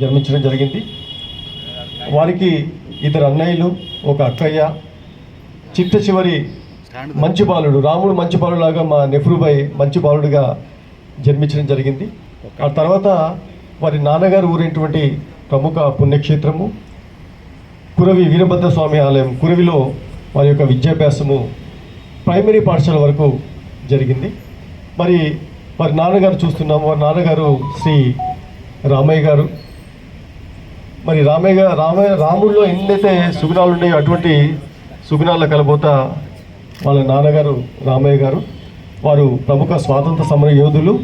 జన్మించడం జరిగింది. వారికి ఇద్దరు అన్నయ్యలు ఒక అక్కయ్య చిట్ట చివరి మంచి బాలుడు రాముడు మంచి బాలులాగా మా నెహ్రూబాయ్ మంచి బాలుడుగా జన్మించడం జరిగింది. ఆ తర్వాత వారి నాన్నగారు ఊరైనటువంటి ప్రముఖ పుణ్యక్షేత్రము కురవి వీరభద్ర స్వామి ఆలయం కురవిలో వారి యొక్క విద్యాభ్యాసము ప్రైమరీ పాఠశాల వరకు జరిగింది. మరి వారి నాన్నగారు చూస్తున్నాము. వారి నాన్నగారు శ్రీ రామయ్య గారు మరి రామయ్య రామయ్య రాముల్లో ఎన్నైతే సుగుణాలు ఉన్నాయో అటువంటి సుగుణాల కలబోత వాళ్ళ నాన్నగారు రామయ్య గారు వారు ప్రముఖ స్వాతంత్ర సమర యోధులు.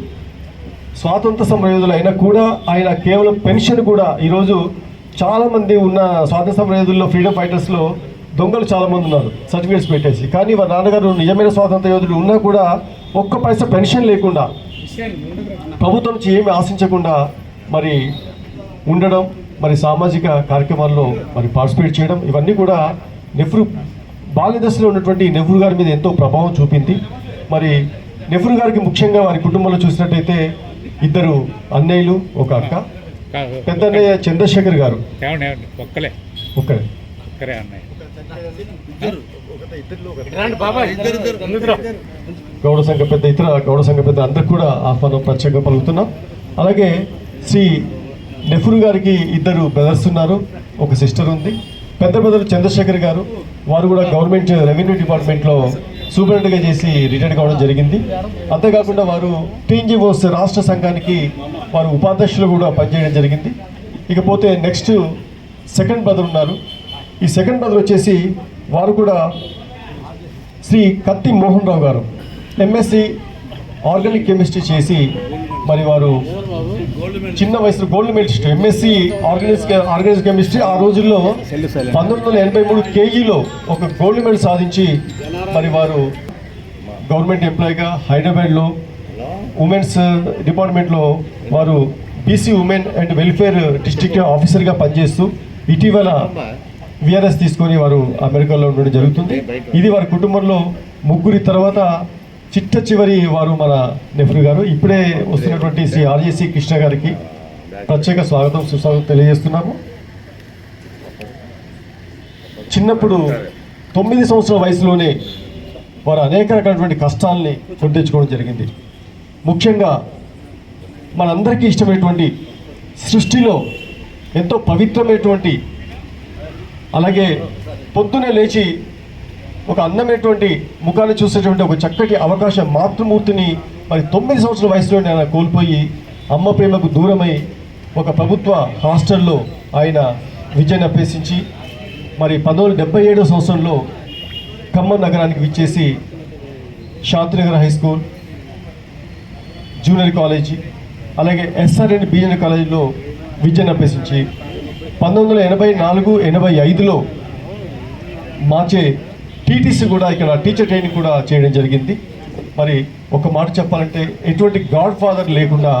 స్వాతంత్ర సమర యోధులు అయినా కూడా ఆయన కేవలం పెన్షన్ కూడా ఈరోజు చాలామంది ఉన్న స్వాతంత్ర సమర యోధుల్లో ఫ్రీడమ్ ఫైటర్స్లో దొంగలు చాలామంది ఉన్నారు సర్టిఫికేట్స్ పెట్టేసి. కానీ వారి నాన్నగారు నిజమైన స్వాతంత్ర యోధులు ఉన్నా కూడా ఒక్క పైసా పెన్షన్ లేకుండా ప్రభుత్వం నుంచి ఏమి ఆశించకుండా మరి ఉండడం మరి సామాజిక కార్యక్రమాల్లో మరి పార్టిసిపేట్ చేయడం ఇవన్నీ కూడా నెహ్రూ బాల్య దశలో ఉన్నటువంటి నెహ్రూ గారి మీద ఎంతో ప్రభావం చూపింది. మరి నెహ్రూ గారికి ముఖ్యంగా వారి కుటుంబంలో చూసినట్టయితే ఇద్దరు అన్నయ్యలు ఒక అక్క పెద్ద అన్నయ్య చంద్రశేఖర్ గారు. ఒక్కలే. ఒక్కరే. ఒక్కరే అన్నయ్య. గౌడ సంఘ పెద్ద ఇతర గౌడ సంఘ పెద్ద అందరికి కూడా ఆహ్వానం ప్రత్యేకంగా పలుకుతున్నాం. అలాగే శ్రీ నెహ్రూ గారికి ఇద్దరు బ్రదర్స్ ఉన్నారు. ఒక సిస్టర్ ఉంది. పెద్ద బ్రదర్ చంద్రశేఖర్ గారు. వారు కూడా గవర్నమెంట్ రెవెన్యూ డిపార్ట్మెంట్లో సూపరింటెండెంట్గా చేసి రిటైర్ కావడం జరిగింది. అంతేకాకుండా వారు టీఎన్జిఓస్ రాష్ట్ర సంఘానికి వారు ఉపాధ్యక్షులు కూడా పనిచేయడం జరిగింది. ఇకపోతే నెక్స్ట్ సెకండ్ బ్రదర్ ఉన్నారు. ఈ సెకండ్ బ్రదర్ వచ్చేసి వారు కూడా శ్రీ కత్తి మోహన్ రావు గారు. ఎంఎస్సి ఆర్గానిక్ కెమిస్ట్రీ చేసి మరి వారు చిన్న వయసులో gold medallist MSc organise organise chemistry ఆ రోజుల్లో పంతొమ్మిది వందల ఎనభై మూడు కేజీలో ఒక గోల్డ్ మెడల్ సాధించి మరి వారు గవర్నమెంట్ ఎంప్లాయీగా హైదరాబాద్లో ఉమెన్స్ డిపార్ట్మెంట్లో వారు BC women and welfare district ఆఫీసర్గా పనిచేస్తూ ఇటీవల విఆర్ఎస్ తీసుకొని వారు అమెరికాలో ఉండడం జరుగుతుంది. ఇది వారి కుటుంబంలో ముగ్గురి తర్వాత చిట్ట చివరి వారు మన నెహ్రూ గారు. ఇప్పుడే వస్తున్నటువంటి శ్రీ ఆర్జేసీ కృష్ణ గారికి ప్రత్యేక స్వాగతం సుస్వాగతం తెలియజేస్తున్నాము. చిన్నప్పుడు తొమ్మిది సంవత్సరాల వయసులోనే వారు అనేక రకాలైనటువంటి కష్టాలని చుట్టించుకోవడం జరిగింది. ముఖ్యంగా మనందరికీ ఇష్టమైనటువంటి సృష్టిలో ఎంతో పవిత్రమైనటువంటి అలాగే పొద్దునే లేచి ఒక అందమైనటువంటి ముఖాన్ని చూసేటువంటి ఒక చక్కటి అవకాశం మాతృమూర్తిని మరి తొమ్మిది సంవత్సరాల వయసులోనే ఆయన కోల్పోయి అమ్మ ప్రేమకు దూరమై ఒక ప్రభుత్వ హాస్టల్లో ఆయన విద్యను అభ్యసించి మరి పంతొమ్మిది డెబ్బై ఏడో సంవత్సరంలో ఖమ్మం నగరానికి విచ్చేసి Shantinagar high school junior college అలాగే ఎస్ఆర్ఎన్ బిఎన్ కాలేజీలో విద్యను అభ్యసించి పంతొమ్మిది వందల ఎనభై నాలుగు ఎనభై ఐదులో మార్చే టీటీసీ కూడా ఇక్కడ టీచర్ ట్రైనింగ్ కూడా చేయడం జరిగింది. మరి ఒక మాట చెప్పాలంటే ఎటువంటి గాడ్ ఫాదర్ లేకుండా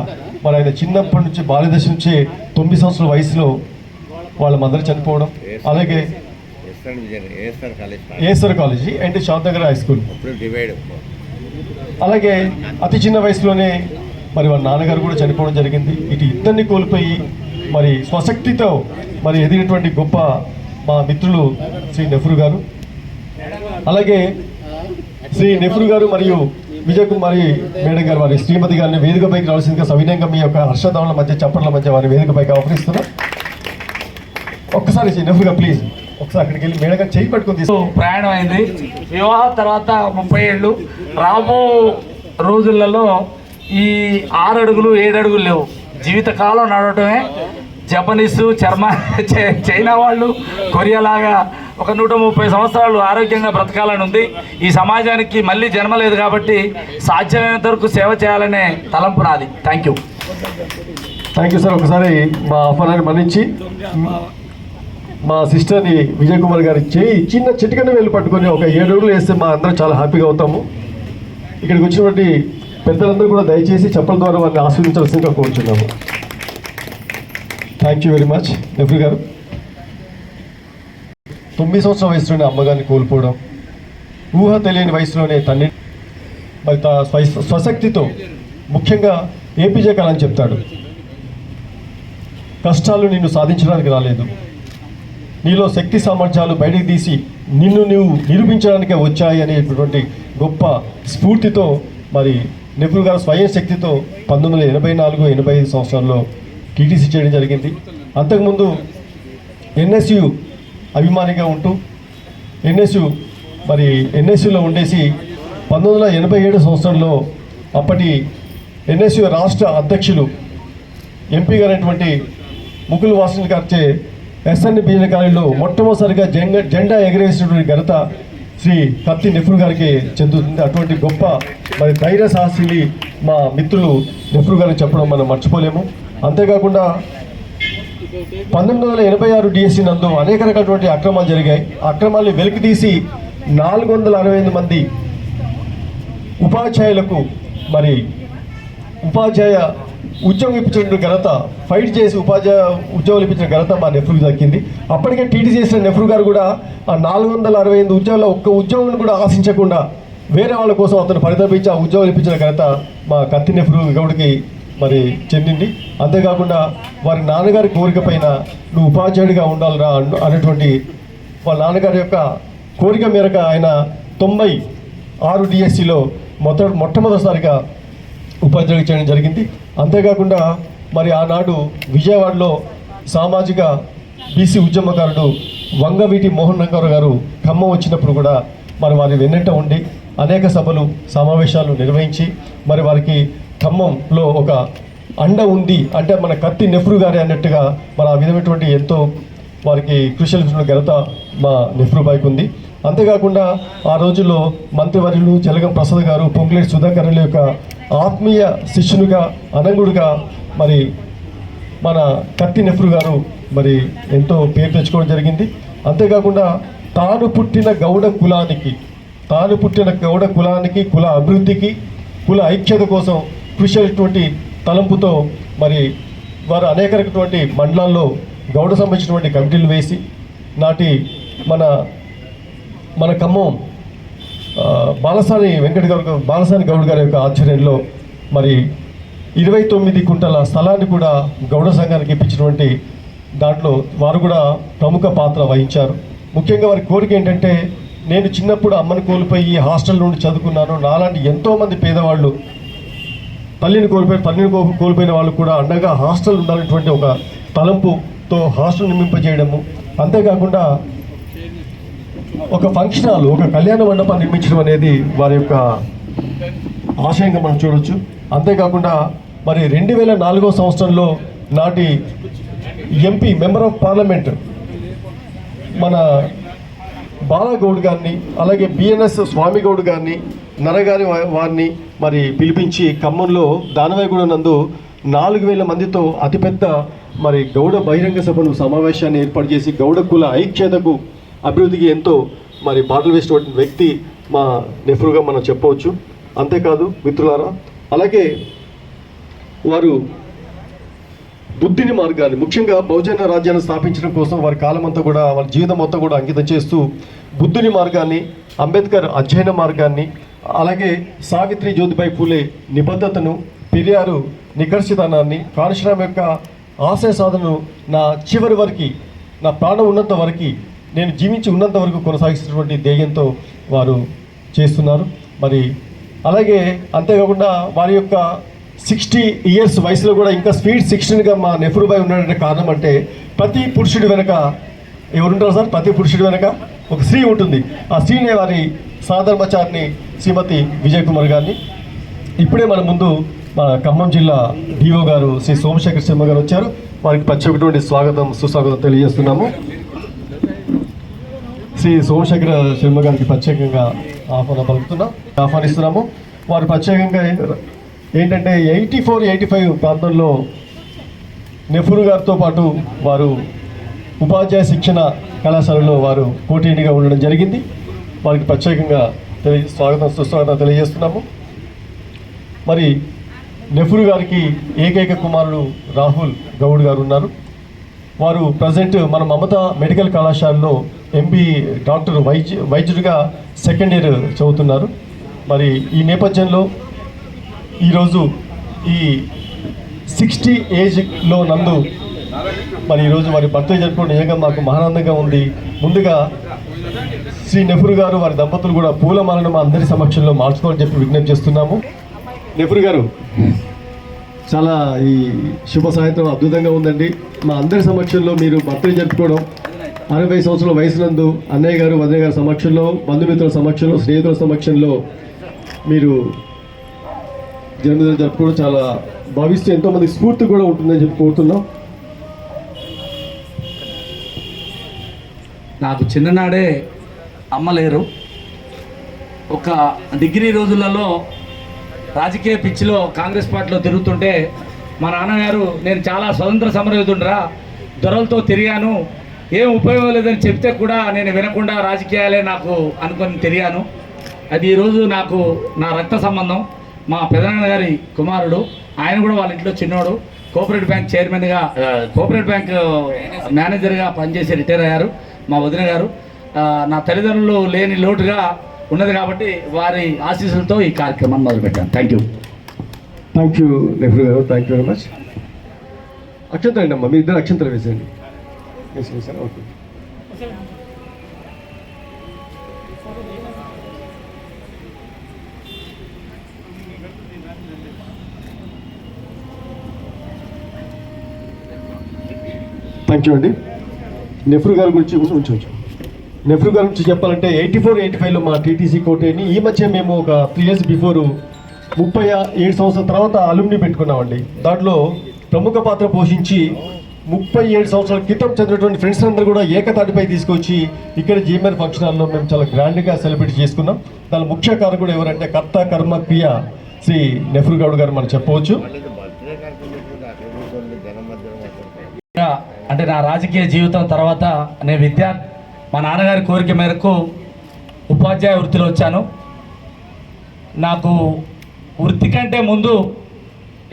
మరి ఆయన చిన్నప్పటి నుంచి బాల్యదశ నుంచే తొమ్మిది సంవత్సరాల వయసులో వాళ్ళ మదర్ చనిపోవడం అలాగే SR college and Shantanagar high school. అలాగే అతి చిన్న వయసులోనే మరి వాళ్ళ నాన్నగారు కూడా చనిపోవడం జరిగింది. ఇటు ఇద్దరిని కోల్పోయి మరి స్వశక్తితో మరి ఎదిగినటువంటి గొప్ప మా మిత్రులు శ్రీ నెహ్రూ గారు. అలాగే శ్రీ నెహ్రూ గారు మరియు విజయ్ కుమారి మేడం గారు వారి శ్రీమతి గారిని వేదికపైకి రావాల్సిందిగా సవినయంగా మీ యొక్క హర్షదముల మధ్య చప్పట్ల మధ్య వారి వేదికపైకి ఆహ్వానిస్తున్నాం. ఒక్కసారి శ్రీ నెహ్రూ గారు ప్లీజ్ ఒకసారి అక్కడికి వెళ్ళి మేడం గారు చేయి పట్టుకొని ప్రయాణం అయింది. వివాహం తర్వాత ముప్పై ఏళ్ళు. రాబో రోజులలో ఈ ఆరు అడుగులు ఏడు అడుగులు లేవు. జీవితకాలం నడవటమే. జపనీస్ చర్మ చైనా వాళ్ళు కొరియా లాగా ఒక నూట ముప్పై సంవత్సరాలు ఆరోగ్యంగా బ్రతకాలని ఉంది ఈ సమాజానికి మళ్ళీ జన్మ లేదు కాబట్టి సాధ్యమైనంత వరకు సేవ చేయాలనే తలంపు నాది. Thank you thank you sir ఒకసారి మా ఆహ్వానాన్ని మన్నించి మా సిస్టర్ని విజయ్ కుమార్ గారి చేయి చిన్న చిటికను వెళ్ళి పట్టుకొని ఒక ఏడు రోజులు వేస్తే మా అందరం చాలా హ్యాపీగా అవుతాము. ఇక్కడికి వచ్చినటువంటి పెద్దలందరూ కూడా దయచేసి చెప్పల ద్వారా వారిని ఆస్వాదించాల్సిందిగా కోరుచున్నాము. Thank you very much Nehru garu. తొమ్మిది సంవత్సరాల వయసులోనే అమ్మగారిని కోల్పోవడం ఊహ తెలియని వయసులోనే తండ్రి మరి స్వ- స్వశక్తితో ముఖ్యంగా ఏపీజే కళ అని చెప్తాడు. కష్టాలు నిన్ను సాధించడానికి రాలేదు. నీలో శక్తి సామర్థ్యాలు బయటికి తీసి నిన్ను నువ్వు నిరూపించడానికే వచ్చాయి అనేటటువంటి గొప్ప స్ఫూర్తితో మరి నెహ్రూ గారు స్వయం శక్తితో పంతొమ్మిది వందల ఎనభై నాలుగు ఎనభై ఐదు సంవత్సరాల్లో టీటీసీ చేయడం జరిగింది. అంతకుముందు ఎన్ఎస్యు అభిమానిగా ఉంటూ ఎన్ఎస్యు మరి ఎన్ఎస్యులో ఉండేసి పంతొమ్మిది వందల ఎనభై ఏడు సంవత్సరంలో అప్పటి ఎన్ఎస్యు రాష్ట్ర అధ్యక్షులు ఎంపీ గారైనటువంటి ముకుల్ వాసన్ గారిచే ఎస్ఎన్ బిఎన్ కాలేజీలో మొట్టమొదటిసారిగా జెండా జెండా ఎగరేసినటువంటి ఘనత శ్రీ కత్తి నెహ్రూ గారికి చెందుతుంది. అటువంటి గొప్ప మరి ధైర్య సాహసిని మా మిత్రులు నెహ్రూ గారికి చెప్పడం మనం మర్చిపోలేము. అంతేకాకుండా పంతొమ్మిది వందల ఎనభై ఆరు డిఎస్సి నందు అనేక రకాలటువంటి అక్రమాలు జరిగాయి. అక్రమాలను అక్రమాల్ని వెలికి తీసి నాలుగు వందల అరవై ఐదు మంది ఉపాధ్యాయులకు మరి ఉపాధ్యాయ ఉద్యోగం ఇప్పించిన ఘనత ఫైట్ చేసి ఉపాధ్యాయ ఉద్యోగాలు ఇప్పించిన ఘనత మా నెహ్రూకి దక్కింది. అప్పటికే టీటీ చేసిన నెహ్రూ గారు కూడా ఆ నాలుగు వందల అరవై ఎనిమిది ఉద్యోగాల్లో ఒక్క ఉద్యోగం కూడా ఆశించకుండా వేరే వాళ్ళ కోసం అతను పరితపించి ఆ ఉద్యోగాలు ఇప్పించిన ఘనత మా కత్తి నెహ్రూ గౌడ్కి మరి చెందింది. అంతేకాకుండా వారి నాన్నగారి కోరిక పైన నువ్వు ఉపాధ్యాయుడిగా ఉండాలిరా అనేటువంటి వాళ్ళ నాన్నగారి యొక్క కోరిక మేరకు ఆయన తొంభై ఆరు డిఎస్సిలో మొట్ట మొట్టమొదటిసారిగా ఉపాధ్యాయుడు చేయడం జరిగింది. అంతేకాకుండా మరి ఆనాడు విజయవాడలో సామాజిక బీసీ ఉద్యమకారుడు వంగవీటి మోహన్ రంగారావు గారు ఖమ్మం వచ్చినప్పుడు కూడా మరి వారి వెన్నెంట ఉండి అనేక సభలు సమావేశాలు నిర్వహించి మరి వారికి ఖమ్మంలో ఒక అండ ఉంది అంటే మన కత్తి నెహ్రూ గారి అన్నట్టుగా మన ఆ విధమైనటువంటి ఎంతో వారికి కృషి చేసిన ఘనత మా నెహ్రూ బాయ్కి ఉంది. అంతేకాకుండా ఆ రోజుల్లో మంత్రివర్యులు జలగం ప్రసాద్ గారు పొంగులేటి సుధాకరుల యొక్క ఆత్మీయ శిష్యునిగా అనంగుడుగా మరి మన కత్తి నెహ్రూ గారు మరి ఎంతో పేరు తెచ్చుకోవడం జరిగింది. అంతేకాకుండా తాను పుట్టిన గౌడ కులానికి తాను పుట్టిన గౌడ కులానికి కుల అభివృద్ధికి కుల ఐక్యత కోసం కృషి చేసినటువంటి తలంపుతో మరి వారు అనేక రకటువంటి మండలాల్లో గౌడ సంబంధించినటువంటి కమిటీలు వేసి నాటి మన మన ఖమ్మం బాలసాని వెంకట గౌడ్ బాలసాని గౌడ్ గారి యొక్క ఆధ్వర్యంలో మరి ఇరవై తొమ్మిది కుంటల స్థలాన్ని కూడా గౌడ సంఘానికి ఇప్పించినటువంటి దాంట్లో వారు కూడా ప్రముఖ పాత్ర వహించారు. ముఖ్యంగా వారి కోరిక ఏంటంటే నేను చిన్నప్పుడు అమ్మని కోల్పోయి హాస్టల్ నుండి చదువుకున్నాను. నాలాంటి ఎంతోమంది పేదవాళ్ళు తల్లిని కోల్పోయి తల్లిని కో- కోల్పోయిన వాళ్ళు కూడా అండగా హాస్టల్ ఉండాలనేటువంటి ఒక తలంపుతో హాస్టల్ నిర్మింపజేయడము. అంతేకాకుండా ఒక ఫంక్షన్ హాల్ ఒక కళ్యాణ మండపాన్ని నిర్మించడం అనేది వారి యొక్క ఆశయంగా మనం చూడొచ్చు. అంతేకాకుండా మరి రెండు వేల నాలుగో సంవత్సరంలో నాటి ఎంపీ మెంబర్ ఆఫ్ పార్లమెంట్ మన బాలగౌడ్ గారిని అలాగే బిఎన్ఎస్ స్వామిగౌడ్ గారిని నరగారి వారిని మరి పిలిపించి ఖమ్మంలో దానవాయగూడ నందు నాలుగు వేల మందితో అతిపెద్ద మరి గౌడ బహిరంగ సభను సమావేశాన్ని ఏర్పాటు చేసి గౌడ కుల ఐక్యతకు అభివృద్ధికి ఎంతో మరి బాటలు వేసినటువంటి వ్యక్తి మా నెహ్రూగా మనం చెప్పవచ్చు. అంతేకాదు మిత్రులారా అలాగే వారు బుద్ధిని మార్గాన్ని ముఖ్యంగా బహుజన రాజ్యాన్ని స్థాపించడం కోసం వారి కాలమంతా కూడా వారి జీవితం అంతా కూడా అంకితం చేస్తూ బుద్ధుని మార్గాన్ని అంబేద్కర్ అధ్యయన మార్గాన్ని అలాగే సావిత్రి జ్యోతిబాయి పూలే నిబద్ధతను పెరియారు నికర్షితనాన్ని కాళేశ్వరం యొక్క ఆశయ సాధనను నా చివరి వరకు నా ప్రాణం ఉన్నంత వరకు నేను జీవించి ఉన్నంత వరకు కొనసాగిస్తున్నటువంటి ధ్యేయంతో వారు చేస్తున్నారు. మరి అలాగే అంతేకాకుండా వారి యొక్క సిక్స్టీ ఇయర్స్ వయసులో కూడా ఇంకా స్పీడ్ సిక్స్టీన్గా మా నెహ్రూబాయ్ ఉన్నాడంటే కారణం అంటే ప్రతి పురుషుడి వెనక ఎవరుంటారు సార్? ప్రతి పురుషుడి వెనక ఒక స్త్రీ ఉంటుంది. ఆ స్త్రీనే వారి సాధర్మచారిని శ్రీమతి విజయ్ కుమార్ గారిని. ఇప్పుడే మన ముందు మన ఖమ్మం జిల్లా డిఓ గారు శ్రీ సోమశేఖర్ శర్మ గారు వచ్చారు. వారికి ప్రత్యేకటువంటి స్వాగతం సుస్వాగతం తెలియజేస్తున్నాము. శ్రీ సోమశేఖర శర్మ గారికి ప్రత్యేకంగా ఆహ్వానం పలుకుతున్నాం ఆహ్వానిస్తున్నాము. వారు ప్రత్యేకంగా ఏంటంటే ఎయిటీ ఫోర్ ఎయిటీ ఫైవ్ ప్రాంతంలో నెహ్రూ గారితో పాటు వారు ఉపాధ్యాయ శిక్షణ కళాశాలలో వారు పోటీగా ఉండడం జరిగింది. వారికి ప్రత్యేకంగా తెలియ స్వాగతం సుస్వాగతం తెలియజేస్తున్నాము. మరి నెహ్రూ గారికి ఏకైక కుమారుడు రాహుల్ గౌడ్ గారు ఉన్నారు. వారు ప్రజెంట్ మన మమత మెడికల్ కళాశాలలో ఎంబీ డాక్టర్ వైద్య వైద్యుడిగా సెకండ్ ఇయర్ చదువుతున్నారు. మరి ఈ నేపథ్యంలో ఈరోజు ఈ సిక్స్టీ ఏజ్లో నందు మరి ఈరోజు వారి బర్త్డే జరుపుకోవడం నిజంగా మాకు మహానందంగా ఉంది. ముందుగా శ్రీ నెహ్రూ గారు వారి దంపతులు కూడా పూలమాలను మా అందరి సమక్షంలో మార్చుకోవాలని చెప్పి విజ్ఞప్తి చేస్తున్నాము. నెహ్రూ గారు చాలా ఈ శుభ సాయంత్రం అద్భుతంగా ఉందండి. మా అందరి సమక్షంలో మీరు బర్త్డే జరుపుకోవడం అరవై సంవత్సరాల వయసునందు అన్నయ్య గారు వదిన గారి సమక్షంలో బంధుమిత్రుల సమక్షంలో స్నేహితుల సమక్షంలో మీరు జన్మదినం జరుపుకోవడం చాలా భావిస్తూ ఎంతోమంది స్ఫూర్తి కూడా ఉంటుందని చెప్పి కోరుతున్నాం. నాకు చిన్ననాడే అమ్మ లేరు ఒక డిగ్రీ రోజులలో రాజకీయ పిచ్చిలో కాంగ్రెస్ పార్టీలో తిరుగుతుంటే మా నాన్నగారు నేను చాలా స్వతంత్ర సమరయుతుండరా దొరలతో తిరిగాను ఏం ఉపయోగం లేదని చెప్తే కూడా నేను వినకుండా రాజకీయాలే నాకు అనుకొని తిరిగాను. అది ఈరోజు నాకు నా రక్త సంబంధం. మా పెదనాన్న గారి కుమారుడు ఆయన కూడా వాళ్ళ ఇంట్లో చిన్నోడు కోఆపరేటివ్ బ్యాంక్ చైర్మన్గా కోఆపరేటివ్ బ్యాంక్ మేనేజర్గా పనిచేసి రిటైర్ అయ్యారు మా వదిన గారు. నా తల్లిదండ్రులు లేని లోటుగా ఉన్నది కాబట్టి వారి ఆశీస్సులతో ఈ కార్యక్రమాన్ని మొదలుపెట్టాను. Thank you thank you Nehru garu thank you very much అక్షంతలు అండి అమ్మా మీ ఇద్దరు అక్షంతలు వేసేయండి. వేసి వేసాను ఓకే థ్యాంక్ యూ అండి. నెహ్రూ గారి గురించి ఉంచు. నెహ్రూ గారి నుంచి చెప్పాలంటే ఎయిటీ ఫోర్ ఎయిటీ ఫైవ్లో మా టీటీసీ కోటేని ఈ మధ్య మేము ఒక త్రీ ఇయర్స్ బిఫోర్ ముప్పై ఏడు సంవత్సరాల తర్వాత అలుమ్ని పెట్టుకున్నామండి. దాంట్లో ప్రముఖ పాత్ర పోషించి ముప్పై ఏడు సంవత్సరాల క్రితం చదివినటువంటి ఫ్రెండ్స్ అందరూ కూడా ఏకతాటిపై తీసుకొచ్చి ఇక్కడ జీఎంఆర్ ఫంక్షన్ హాల్లో మేము చాలా గ్రాండ్గా సెలబ్రేట్ చేసుకున్నాం. దాని ముఖ్య కారకుడు ఎవరంటే కర్త కర్మ క్రియ శ్రీ నెహ్రూ గౌడ్ గారు మనం చెప్పవచ్చు. ఇంకా అంటే నా రాజకీయ జీవితం తర్వాత నేను విద్యార్థి మా నాన్నగారి కోరిక మేరకు ఉపాధ్యాయ వృత్తిలో వచ్చాను. నాకు వృత్తి కంటే ముందు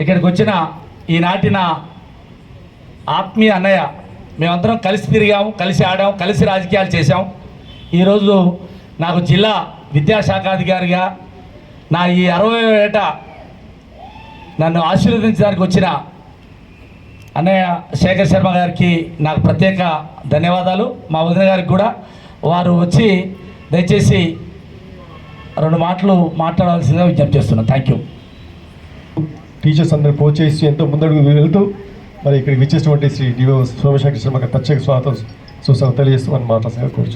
ఇక్కడికి వచ్చిన ఈనాటి నా ఆత్మీయ అన్నయ్య మేమందరం కలిసి తిరిగాము కలిసి ఆడాం కలిసి రాజకీయాలు చేశాం ఈరోజు నాకు జిల్లా విద్యాశాఖాధికారిగా నా ఈ అరవై ఏట నన్ను ఆశీర్వదించడానికి వచ్చిన అన్నయ్య శేఖర్ శర్మ గారికి నాకు ప్రత్యేక ధన్యవాదాలు. మా వదిన గారికి కూడా. వారు వచ్చి దయచేసి రెండు మాటలు మాట్లాడాల్సిందిగా విజ్ఞప్తి చేస్తున్నాను థ్యాంక్ యూ టీచర్స్ అందరూ ప్రోత్సహిస్తూ ఎంతో ముందడుగు వెళ్తూ మరి ఇక్కడికి విచ్చేసినటువంటి శ్రీ డివో సోమశేఖర్ శర్మ ప్రత్యేక స్వాగతం సుస్వాగతం తెలియజేస్తూ మనం మాట్లాడుతున్నా